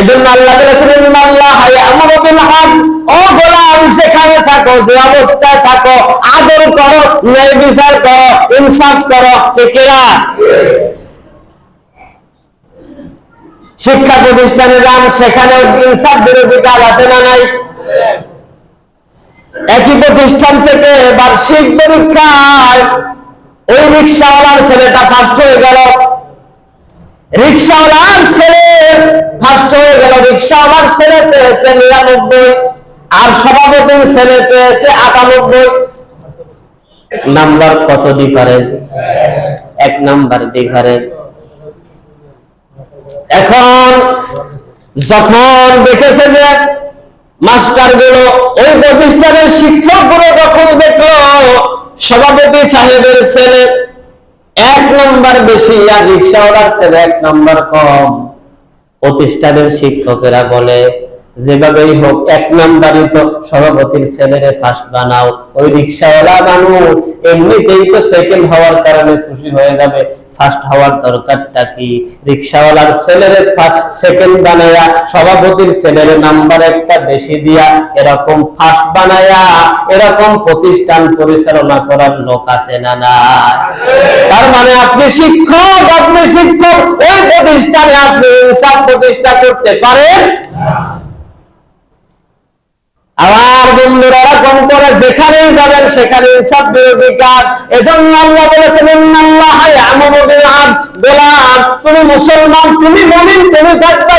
এজন্য আল্লাহ বলেছেন ইন্নাল্লাহ ইয়ামুরু বিল ও গোলাম, সেখানে থাকো, যে অবস্থায় থাকো, আদর করো, ন্যায় বিচার করো, ইনসাফ করো শিক্ষা প্রতিষ্ঠানে যান, সেখানে ইনসাফ বিরোধী কাজ আছে না নাই? একই প্রতিষ্ঠান থেকে বার্ষিক পরীক্ষায় ওই রিক্সাওয়ালার ছেলেটা ফার্স্ট হয়ে গেল। রিক্সাওয়ালার ছেলে ফার্স্ট হয়ে গেল রিক্সাওয়ালার ছেলে পেয়েছে নিরানব্বই, আর সভাপতির ছেলে পেয়েছে আটানব্বই। নাম্বার কত ডিফারেন্স এক নাম্বার ডিফারেন্স এখন যখন দেখেছে যে মাস্টারগুলো ওই প্রতিষ্ঠানের শিক্ষকগুলো যখন দেখল, সভাপতি সাহেবের ছেলে এক নম্বর বেশি আর রিক্সাওয়ালার ছেলে এক নম্বর কম। প্রতিষ্ঠানের শিক্ষকেরা বলে যেভাবেই হোক, এক নাম্বারই তো সভাপতির ছেলেরে ফার্স্ট বানাও। ওই রিক্সাওয়ালা মানুষ এমনিতেই তো সেকেন্ড হওয়ার কারণে খুশি হয়ে যাবে। ফার্স্ট হওয়ার দরকারটা কি? রিক্সাওয়ালার ছেলেরে সেকেন্ড বানায়া, সভাপতির ছেলের নাম্বার একটা বেশি দিয়া, এরকম ফার্স্ট বানায়া, এরকম প্রতিষ্ঠান পরিচালনা করার লোক আছে না না তার মানে আপনি শিক্ষক আপনি শিক্ষক, ওই প্রতিষ্ঠানে আপনি ইনসাফ প্রতিষ্ঠা করতে পারেন? আবার বন্ধুরা, এরকম করে যেখানেই যাবেন সেখানে ইনসাফ বিরোধী কাজ। এজন্য আল্লাহ বলেছেন গোলাম তুমি মুসলমান, তুমি মুমিন, তুমি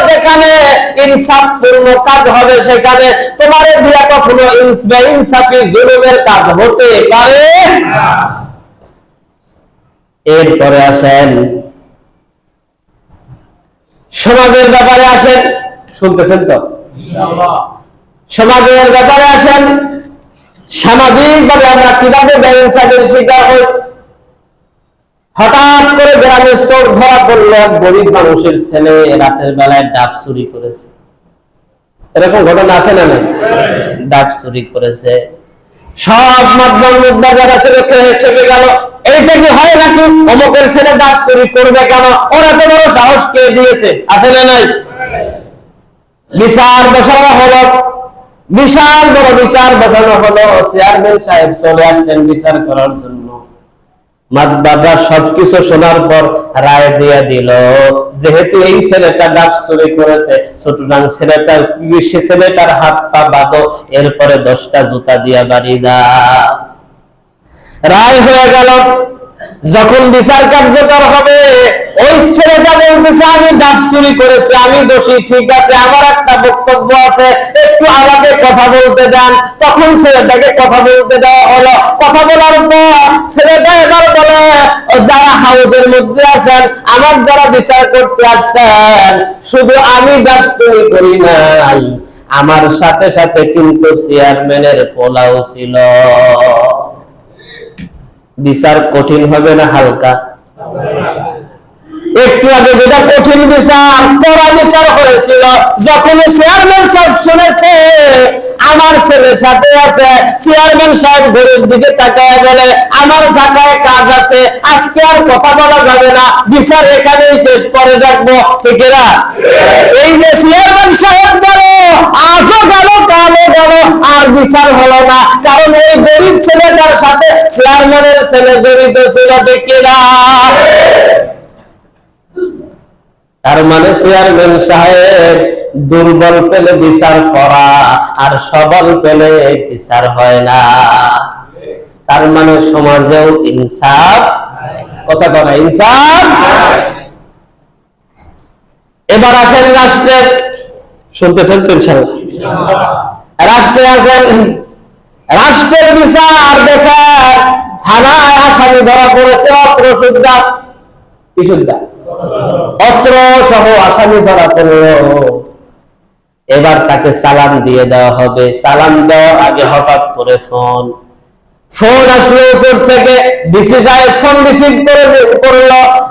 যেখানে। কাজ হবে সেখানে। তোমার দিয়া কখনো ইনসাফি জুলুমের কাজ হতে পারে এরপরে আসেন। সমাজের ব্যাপারে আসেন। শুনতেছেন তো? সমাজের ব্যাপারে আসেন। সামাজিক ভাবে আমরা কীভাবে শিকার হই? হঠাৎ করে গ্রামের চোর ধরা পড়ল এক গরিব মানুষের ছেলে, রাতের বেলায় ডাব চুরি করেছে। এরকম ঘটনা আছে না ডাব চুরি করেছে। সব মাধ্যম মুদ্রা যারা ছিল চেপে গেল। এইটা কি হয় নাকি? অমুকের ছেলে ডাব চুরি করবে কেন? ওর এত বড় সাহস কে দিয়েছে? আছে না নাই? বিচার বসানো হলো। বিশাল বড় বিচার বসানো হলো, চেয়ারম্যান সাহেব চলে আসলেন বিচার করার জন্য। সবকিছু শোনার পর রায় দিয়ে দিল, যেহেতু এই ছেলেটা ডাক চুরি করেছে, সুতরাং ছেলেটা, সে ছেলেটার হাত পা বাঁধো, এরপরে দশটা জুতা দিয়া বাড়ি দাও। রায় হয়ে গেল। যখন বিচার কার্যকর হবে, ওই ছেলেটা বলতেছে, আমি ডাক চুরি করেছি, আমি দোষী, ঠিক আছে, আমার একটা বক্তব্য আছে, একটু আমাকে কথা বলতে দেন। তখন ছেলেটাকে কথা বলতে দেওয়া হলো। কথা বলার পর ছেলেটা এবার বলে, যারা হাউসের মধ্যে আছেন, আমার যারা বিচার করতে আসছেন, শুধু আমি ডাক চুরি করি নাই। আমার সাথে সাথে কিন্তু চেয়ারম্যানের পোলাও ছিল। বিচার কঠিন হবে না হালকা? একটু আগে যেটা কঠিন বিচার, কড়া বিচার হয়েছিল যখন চেয়ারম্যান সব শুনেছে আমার ছেলের সাথে আছে। চেয়ারম্যান সাহেব ঘরের দিকে তাকায় বলে, আমার ঢাকায় কাজ আছে, আজকে আর কথা বলা যাবে না। বিচার এখানেই শেষ, পরে দেখব। ঠিক এই যে চেয়ারম্যান সাহেব গেল আজও গেল কালো গেল, আর বিচার হলো না। কারণ এই গরিব ছেলেটার সাথে চেয়ারম্যানের ছেলে জড়িত ছিল, ঠিক তার মানে চেয়ারম্যান সাহেব দুর্বল পেলে বিচার করা আর সবল পেলে বিচার হয় না। তার মানে সমাজেও ইনসাফ কথা করা ইনসাফ এবার আসেন রাষ্ট্রে। শুনতেছেন তো রাষ্ট্রে আছেন রাষ্ট্রের বিচার দেখে থানায় আসামি ধরা পড়েছে অস্ত্র সুদ্ধা। কি সুদ্ধা? অস্ত্র সহ আসামি ধরা পড়ল। এবার তাকে সালাম দিয়ে দেওয়া হবে। সালাম দেওয়ার আগে হঠাৎ করে ফোন। ফোন আসলো উপর থেকে। ডিসি সাহেব ফোন রিসিভ করে করল।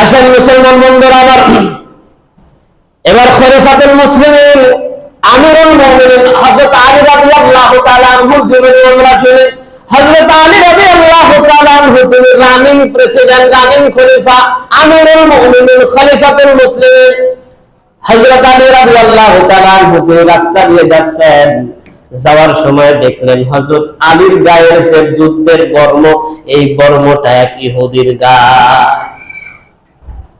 আসেন মুসলমান বন্ধুরা আমার। এবার খলিফাতুল মুসলিমিন আমিরুল মুমিনিন হযরত আলী রাদিয়াল্লাহু তাআলা আনহু হযরত আলী রাদিয়াল্লাহু তাআলা আনহু তিনি রানিং প্রেসিডেন্ট, রানিং খলিফা, আমিরুল খলিফাতুল হযরত আলী রাদিয়াল্লাহু তাআলা আনহু তিনি রাস্তা দিয়ে যাচ্ছেন। যাওয়ার সময় দেখলেন হযরত আলীর গায়ের যে যুদ্ধের বর্ম, এই বর্মটা এক ইহুদির গায়ে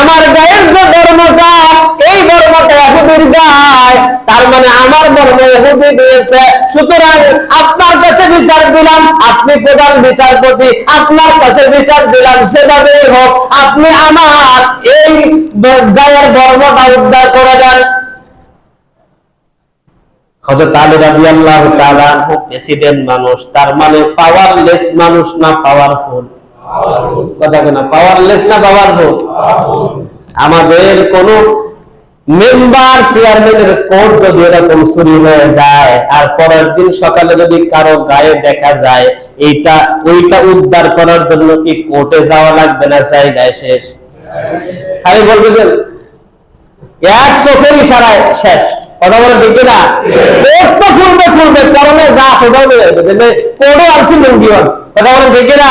আমার গায়ের যে বর্মটা, এই বর্মটা এহুদির গায়, তার মানে আমার বর্ম এহুদি দিয়েছে। সুতরাং আপনার কাছে বিচার দিলাম, আপনি প্রধান বিচারপতি, আপনার কাছে বিচার দিলাম, সেভাবেই হোক, আপনি আমার এই গায়ের বর্মটা উদ্ধার করে দেন। প্রেসিডেন্ট মানুষ, তার মানে পাওয়ারলেস মানুষ না পাওয়ারফুল কথা কেনা পাওয়ারলেস না পাওয়ারফুল আমাদের কোন মেম্বার চেয়ারম্যানের কোর্ট যদি এরকম চুরি হয়ে যায়, আর পরের দিন সকালে যদি কারও গায়ে দেখা যায়, এইটা, ওইটা উদ্ধার করার জন্য কি কোর্টে যাওয়া লাগবে না জায়গায় শেষ? খালি বলবে যে এক চোখের ইশারায় শেষ। কথা বলে ঠিক না কোর্ট তো খুলবে খুলবে পরনে যা আছে ওটাও বের হবে কোর্টও আনছি লুঙ্গি আনছি। কথা বলে ঠিক না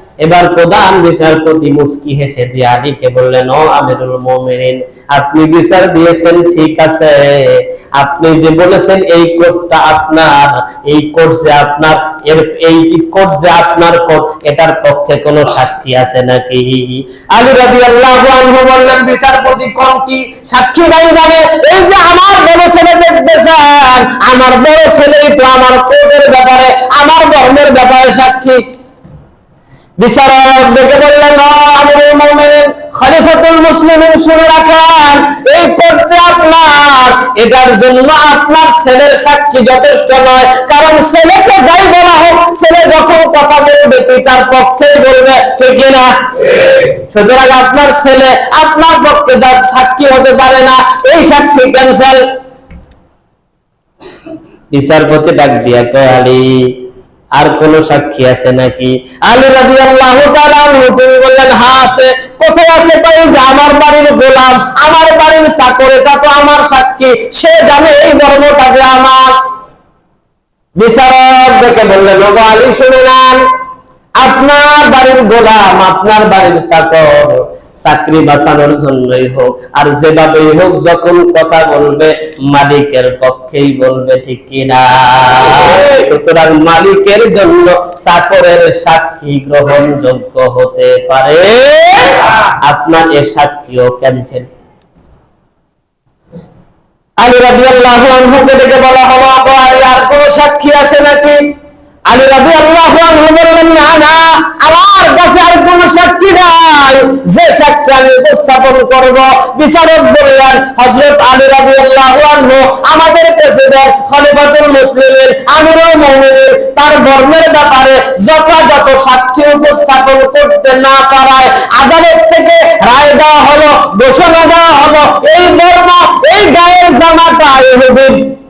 এবার প্রধান বিচারপতি মুস্কি হেসে দিয়ে আলীকে বললেন, ও আমিরুল মুমিনিন, আপনি বিচার দিয়েছেন, ঠিক আছে। আপনি যে বলেছেন, এই কোর্টটা আপনার, এই কোর্ট যে আপনার, এর, এই কোর্ট যে আপনার কোর্ট, এটার পক্ষে কোনো সাক্ষী আছে নাকি? আলী রাদিয়াল্লাহু আনহু বললেন, বিচারপতি কোন কি সাক্ষী নাই মানে এই যে আমার বড় ছেলে দেখতেছেন আমার বড় ছেলেই তো আমার কোর্টের ব্যাপারে, আমার ধর্মের ব্যাপারে সাক্ষী। বিচারক ডেকে বললেন "ও আমিরুল মুমিনিন, খলিফাতুল মুসলিমিন শুনে রাখেন এই করছে আপনার। এটার জন্য আপনার ছেলের সাক্ষী যথেষ্ট নয়। কারণ ছেলেকে যাই বলা হোক, ছেলে যখন কথা বলবে তার পক্ষেই বলবে, ঠিক না? সুতরাং আপনার ছেলে, আপনার পক্ষে যার সাক্ষী হতে পারে না। এই সাক্ষী ক্যান্সেল বিচারপতি ডাক দিয়া কয়, আলী আর কোন সাক্ষী আছে নাকি? আলী রাজি আল্লাহ তিনি বললেন, হা, আছে। কোথায় আছে? তাই যে আমার বাড়ির গোলাম, আমার বাড়ির চাকর, এটা তো আমার সাক্ষী। সে জানে এই ধর্মটা যে আমার। বিচারক দেখে বললেন আলী শুনে নেন আপনার বাড়ির গোলাম, আপনার বাড়ির চাকর। চাকরি বাঁচানোর জন্যই হোক, আর যেভাবেই হোক, যখন কথা বলবে, মালিকের পক্ষেই বলবে, ঠিক কিনা? সুতরাং মালিকের জন্য চাকরের সাক্ষী গ্রহণযোগ্য হতে পারে। আপনার এ সাক্ষীও ক্যান্সেল। আলী রাদিয়াল্লাহু আনহুকে ডেকে বলা হলো আর কোন সাক্ষী আছে নাকি? আলী আমার কাছে আর কোন সাক্ষী আমি তার ধর্মের ব্যাপারে যথাযথ সাক্ষী উপস্থাপন করতে না পারায় আদালত থেকে রায় দেওয়া হলো, ঘোষণা দেওয়া হলো, এই ধর্ম এই গায়ের জামাটা ইহুদির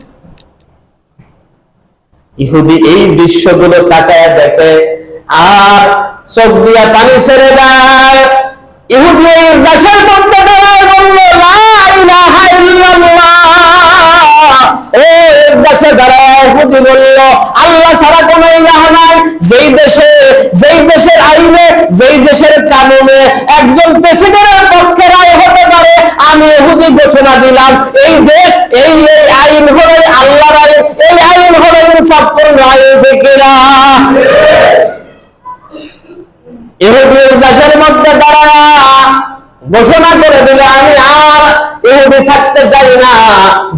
ইহুদি এই দৃশ্যগুলো তাকায় দেখে, আর চোখ দিয়া পানি ছেড়ে দেয়। ইহুদি এই দেশের মধ্যে দাঁড়ায় বলল, লা ইলাহা ইল্লাল্লাহ। ও এই দেশে দাঁড়ায় বলল, আল্লাহ ছাড়া ইলাহ নাই। যেই দেশে, যেই দেশের আইনে, যেই দেশের কানুনে একজন প্রেসিডেন্টের পক্ষে রায় আমি এহুদি ঘোষণা দিলাম, এই দেশ, এই এই আইন হলো আল্লাহর আইন এই আইন হলো ইনসাফপূর্ণ আইন ঠিক না। দেশের মধ্যে দাঁড়ায়া, ঘোষণা করে দিলে, আমি ইহুদি থাকতে চাই না।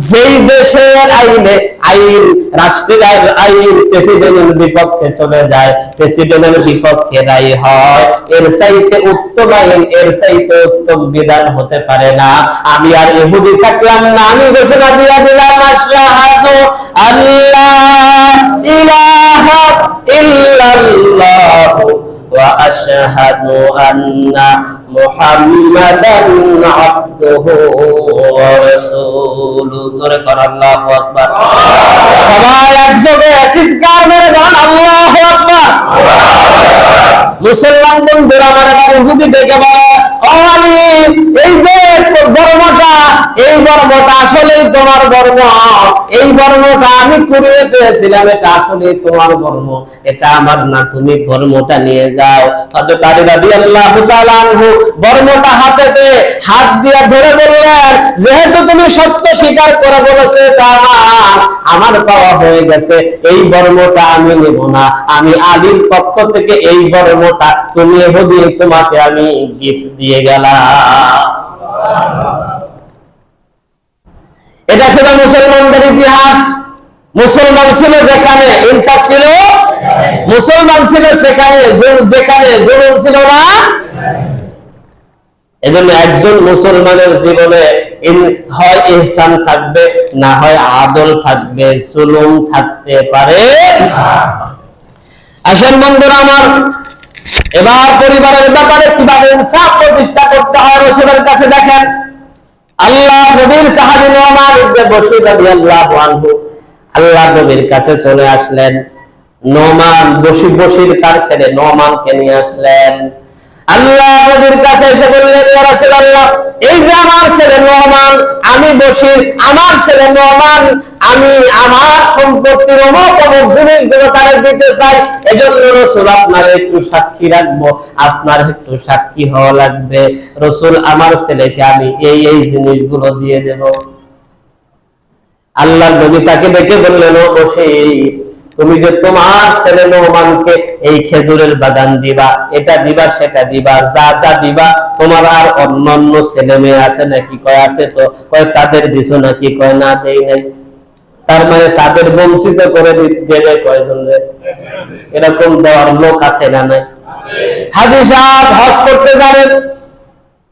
যেই দেশের আইনে আইন, রাষ্ট্রের আইন প্রেসিডেন্টের বিপক্ষে চলে যায়, প্রেসিডেন্টের বিপক্ষে রায় হয়। এর চাইতে উত্তম আইন, এর চাইতে উত্তম বিধান হতে পারে না। আমি আর ইহুদি থাকলাম না, আমি ঘোষণা দিয়া দিলাম, আশহাদু আল্লাহ ইলাহা ইল্লাল্লাহু। وأشهد أن محمدا عبده ورسوله জোরে কর আল্লাহু আকবার সবাই একযোগে চিৎকার মেরে বলেন আল্লাহু আকবার মুসলমান বন্ধুরা আমার এবার ইহুদি ডেকে বলে ও আলী এই যে বর্মটা এই বর্মটা আসলেই তোমার বর্ম এই বর্মটা আমি কুড়িয়ে পেয়েছিলাম, এটা আসলে তোমার বর্ম এটা আমার না, তুমি বর্মটা নিয়ে যাও। হযরত আলী রাদিয়াল্লাহু তাআলা আনহু বর্মটা হাতে পেয়ে হাত দিয়ে ধরে বললেন, যেহেতু তুমি সত্য স্বীকার করে বলেছ, এটা আমার আমার পাওয়া হয়ে গেছে। এই বর্মটা আমি নেব না। আমি আলীর পক্ষ থেকে এই বর্মটা তুমি এহুদি তোমাকে আমি গিফট দিয়ে গেলাম। এটা ছিল মুসলমানদের ইতিহাস। মুসলমান ছিল যেখানে, ইনসাফ ছিল? মুসলমান ছিল সেখানে যেখানে, জুলুম ছিল না? এজন্য একজন মুসলমানের জীবনে হয় ইহসান থাকবে, না হয় আদল থাকবে, জুলুম থাকতে পারে আসেন বন্ধুরা আমার এবার পরিবারের ব্যাপারে কীভাবে ইনসাফ প্রতিষ্ঠা করতে হয় রসুলের কাছে দেখেন। আল্লাহ নবীর সাহাবী নোমান ইবনে বশির রাদিয়াল্লাহু আনহু আল্লাহ নবীর কাছে চলে আসলেন। নোমান বশির বশির তার ছেলে নোমানকে নিয়ে আসলেন। আল্লাহ নবীর কাছে এসে বললেন রাসূলুল্লাহ, এই যে আমার ছেলে আমি বশির আমার ছেলে আমি আমার সম্পত্তির অমুক অমুক দিতে চাই আপনার একটু সাক্ষী রাখব, আপনার একটু সাক্ষী হওয়া লাগবে। রসুল, আমার ছেলেকে আমি এই এই জিনিসগুলো দিয়ে দেব। আল্লাহ নবী তাকে ডেকে বললেন, ও বশির তুমি যে তোমার ছেলে নোমানকে এই খেজুরের বাগান দিবা, এটা দিবা, সেটা দিবা, যা যা দিবা, তোমার আর অন্যান্য ছেলে মেয়ে আছে নাকি? কয় আছে তো? কয়, তাদের দিছো নাকি? কয়, না, দেই নাই। তার মানে তাদের বঞ্চিত করে দেবে কয়জন? এরকম দেওয়ার লোক আছে না নাই? হাজি সাহেব হজ করতে যাবেন।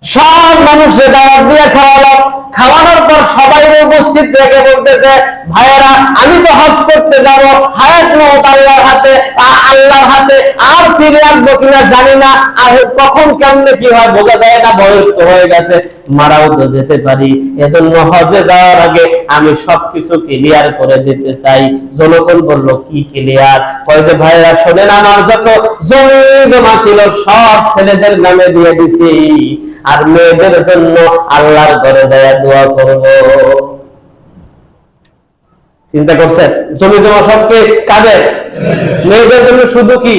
সব মানুষের দাওয়াত দিয়ে খাওয়ালো খাওয়ানোর পর সবাই উপস্থিত রেখে বলতেছে, ভাইয়েরা, আমি তো হজ করতে যাব, হায়াত মত আল্লাহর হাতে আল্লাহর হাতে, আর ফিরে আসব কিনা জানি না, আর কখন কেমনে কি হয়, বোঝা যায় না, বয়স হয়ে গেছে। মারাও তো যেতে পারি। এজন্য হজে যাওয়ার আগে আমি সবকিছু ক্লিয়ার করে দিতে চাই। জনগণ বলল কি ক্লিয়ার কয় যে ভাইয়েরা শোনেন আমার যত জমি জমা ছিল সব ছেলেদের নামে দিয়ে দিছি। আর মেয়েদের জন্য আল্লাহর ঘরে যায় দোয়া করব। চিন্তা করছেন? জমি জমা সবকে কাদের? মেয়েদের জন্য শুধু কি?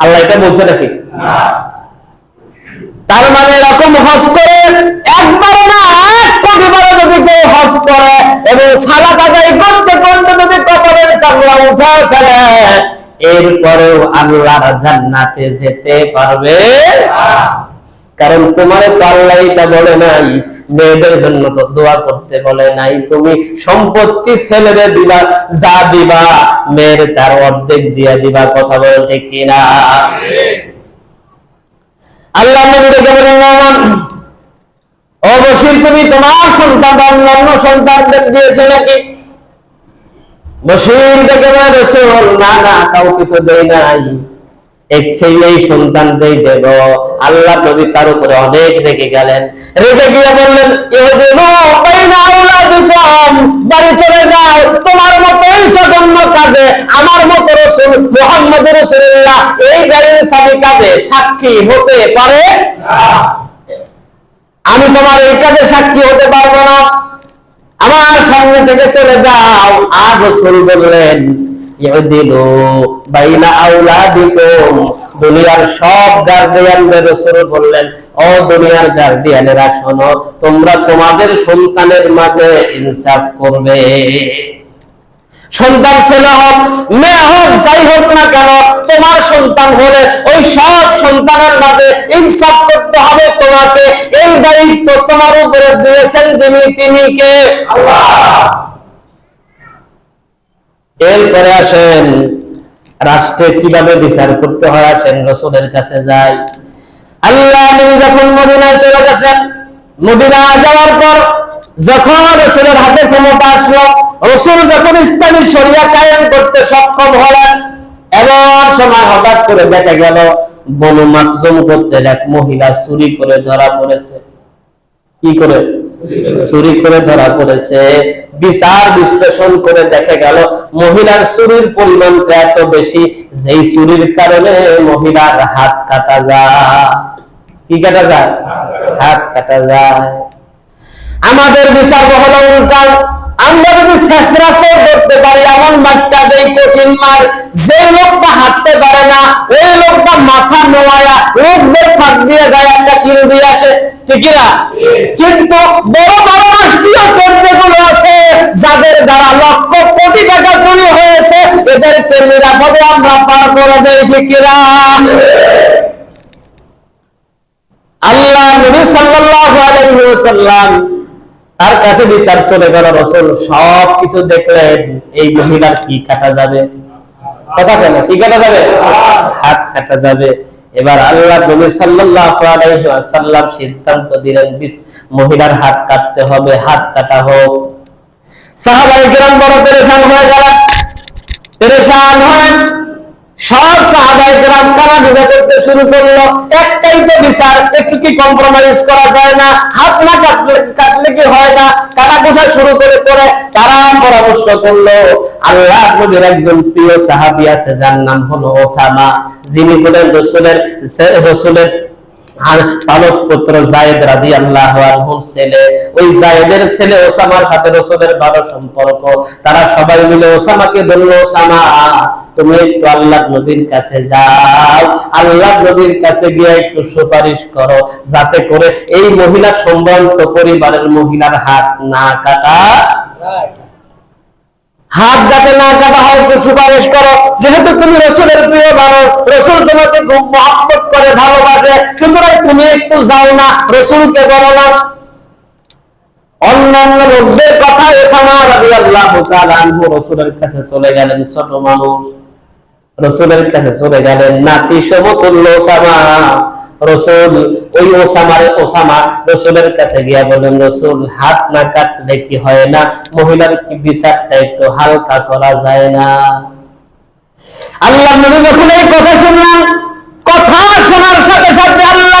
আল্লাহ। এটা বলছে নাকি? তার মানে এরকম হজ করে না, এক কোটি যদি কেউ হজ করে এবং আদায় করতে করতে যদি উঠে ফেলে, এরপরেও আল্লাহর জান্নাতে যেতে পারবে? কারণ তোমার আল্লাহ এটা বলে নাই, মেয়েদের জন্য তো দোয়া করতে বলে নাই, তুমি সম্পত্তি ছেলেদের দিবা, যা দিবা, মেয়ের তার অর্ধেক দিয়া দিবা, কথা ঠিক কিনা? আল্লাহ নবী ডেকে বলেন "নোমান, অবশ্যই তুমি তোমার সন্তান বা অন্যান্য সন্তানদের দিয়েছে নাকি? বসির ডেকে বলে রসুল না না কাউকে তো দেয় নাই। একই এই সন্তানটাই দেব। আল্লাহ নবী তার উপরে অনেক রেগে গেলেন। রেগে গিয়ে বললেন আওলাদিকুম বাড়ি চলে যাও। তোমার মতো জঘন্য কাজে, আমার মতো রসুল মুহাম্মদ রাসূলুল্লাহ এই গাড়ির সাথে কাজে সাক্ষী হতে পারে আমি তোমার এই কাজে সাক্ষী হতে পারব না। আমার সামনে থেকে চলে যাও। আর রসুল বললেন ইউদিলু বাইনা আওলাদিকুম। দুনিয়ার সব গার্ডিয়ানদের রসুল বললেন, ও দুনিয়ার গার্ডিয়ানেরা শোনো, তোমরা তোমাদের সন্তানের মাঝে ইনসাফ করবে। সন্তান ছেলে হোক, মেয়ে হোক, যাই হোক না কেন, তোমার সন্তান হলে ওই সব সন্তানের মাঝে ইনসাফ করতে হবে তোমাকে। এই দায়িত্ব তোমার উপরে দিয়েছেন যিনি, তিনি কে? এরপরে আসেন, রাষ্ট্রে কীভাবে বিচার করতে হয় আসেন, রসুলের কাছে যাই। আল্লাহ যখন মদিনায় চলে গেছেন মদিনা যাওয়ার পর যখন রসুলের হাতে ক্ষমতা আসলো, রসুল যখন ইসলামী শরিয়া কায়েম করতে সক্ষম হলেন, এমন সময় হঠাৎ করে দেখা গেল, বনু মাকজুম গোত্রের এক মহিলা চুরি করে ধরা পড়েছে। কি করে? চুরি করে ধরা পড়েছে। বিচার বিশ্লেষণ করে দেখা গেল, মহিলার চুরির পরিমাণটা এত বেশি, যেই চুরির কারণে মহিলার হাত কাটা যায়। কি কাটা যায়? হাত কাটা যায়। আমাদের বিচার বহল উল্টা আমরা যদি শেষরা চোর করতে পারি, এমন মারটা দেই, কঠিন মার যে লোকটা হাঁটতে পারে না, ওই লোকটা মাথা নোয়ায়া লোকদের ফাঁক দিয়ে যায়, একটা কিল দিয়ে আসে। ঠিক কিন্তু বড় বড় রাষ্ট্রীয় কেন্দ্রগুলো আছে, যাদের দ্বারা লক্ষ কোটি টাকা চুরি হয়েছে, এদেরকে নিরাপদে আমরা পার করে দেই, ঠিক আল্লাহ নবী সাল্লাল্লাহু আলাইহি ওয়াসাল্লাম তার কাছে বিচার চলে গেল, রসুল সব কিছু দেখলেন, এই মহিলার কি কাটা যাবে? কথা কেন কি কাটা যাবে? হাত কাটা যাবে। এবার আল্লাহ নবী সাল্লাল্লাহু আলাইহি ওয়াসাল্লাম সিদ্ধান্ত দিলেন মহিলার হাত কাটতে হবে, হাত কাটা হোক। সাহাবায়ে কেরাম বড় পেরেশান হয়ে গেলেন। পেরেশান হলেন সব সাহাবায়ে গ্রাম কানা ভিজা করতে শুরু করল? একটাই তো বিচার, একটু কি কম্প্রোমাইজ করা যায় না? হাত না কাটলে কাটলে কি হয় না? কাটা কোষা শুরু করে পরে তারা পরামর্শ করল, আল্লাহ নবীর একজন প্রিয় সাহাবি আছে, যার নাম হলো ওসামা। যিনি হলেন রসুলের রসুলের পালক পুত্র জায়েদ রাদি আল্লাহ ছেলে। ওই জায়েদের ছেলে ওসামার সাথে রসুলের ভালো সম্পর্ক। তারা সবাই মিলে ওসামাকে বলল, ওসামা, তুমি একটু আল্লাহ নবীর কাছে যাও। আল্লাহ নবীর কাছে গিয়ে একটু সুপারিশ করো, যাতে করে এই মহিলা সম্ভ্রান্ত পরিবারের মহিলার হাত না কাটা। হাত যাতে না কাটা হয়, একটু সুপারিশ করো। যেহেতু তুমি রসুলের প্রিয় মানুষ, রসুল তোমাকে খুব মহাব্বত করে, ভালোবাসে। সুতরাং তুমি একটু যাও না, রসুলকে বলো না। অন্যান্য লোকদের কথা এসামা রাজি আল্লাহ রসুলের কাছে চলে গেলেন ছোট মানুষ। রসুলের কাছে চলে গেলেন, নাতি সমতুল্য ওসামা। রসুল, ওই ওসামার ওসামা রসুলের কাছে গিয়া বলেন রসুল, হাত না কাটলে কি হয় না? মহিলার কি বিচারটা একটু হালকা করা যায় না? আল্লাহ নবী যখন এই কথা শুনলাম কথা শোনার সাথে সাথে আল্লাহ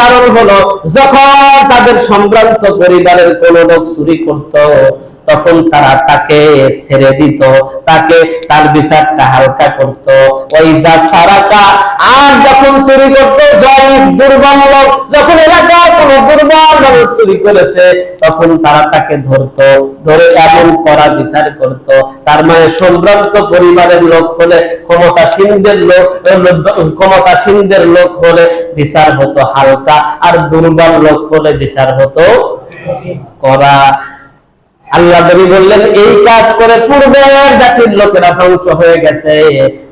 কারণ হলো, যখন তাদের সম্ভ্রান্ত পরিবারের কোন লোক চুরি করত, তখন তারা তাকে ছেড়ে দিত, তাকে তার বিচারটা হালকা করত। ওই যা সারাকা আর যখন চুরি করতো, জয়ীফ দুর্বল লোক, যখন এলাকার কোন দুর্বল মানুষ চুরি করেছে, তখন তারা তাকে ধরতো, ধরে এমন করা বিচার করত। তার মানে সম্ভ্রান্ত পরিবারের লোক হলে ক্ষমতাসীনদের লোক ক্ষমতাসীনদের লোক হলে বিচার হতো হালকা আর দুর্বল লোক হলে বিচার হতো করা। আল্লাহ নবী বললেন, এই কাজ করে পূর্বের জাতির লোকেরা ধ্বংস হয়ে গেছে।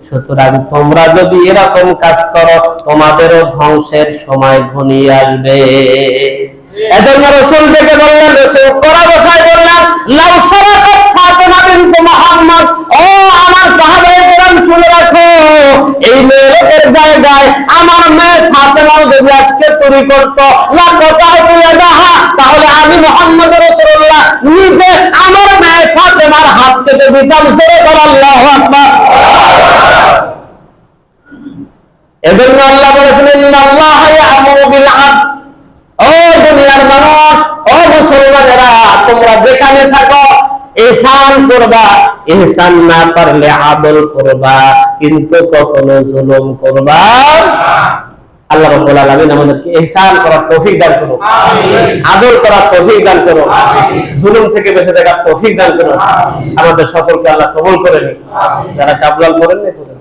সুতরাং তোমরা যদি এরকম কাজ করো, তোমাদেরও ধ্বংসের সময় ঘনিয়ে আসবে। এজন্য রসুল ডেকে বললেন, রসুল করা বসায় বললাম লাউ সারাকাত ফাতেমা বিনতে মুহাম্মদ, ও শুনে রাখো। এই মেয়ে জায়গায় আমার মেয়ে ফাতেমাও যদি আজকে চুরি করত তাহলে আমি মুহাম্মদ রাসূলুল্লাহ নিজে আমার মেয়ে ফাতেমার হাত কেটে দিতাম বল, আল্লাহু আকবার। এজন্য আল্লাহ বলেছেন, ইন্নাল্লাহ ইয়া'মুরু বিল আদল। ও দুনিয়ার মানুষ, ও মুসলমানেরা, তোমরা যেখানে থাকো ইহসান করবা এসান না পারলে আদল করবা কিন্তু কখনো জুলুম করবা আল্লাহ রাব্বুল আলামিন আমাদেরকে ইহসান করার তৌফিক দান করুন আদল করার তৌফিক দান করুন জুলুম থেকে বেঁচে থাকার তৌফিক দান করুন আমাদের সকলকে আল্লাহ কবুল করে নিন যারা কাবলাল করেন না করেন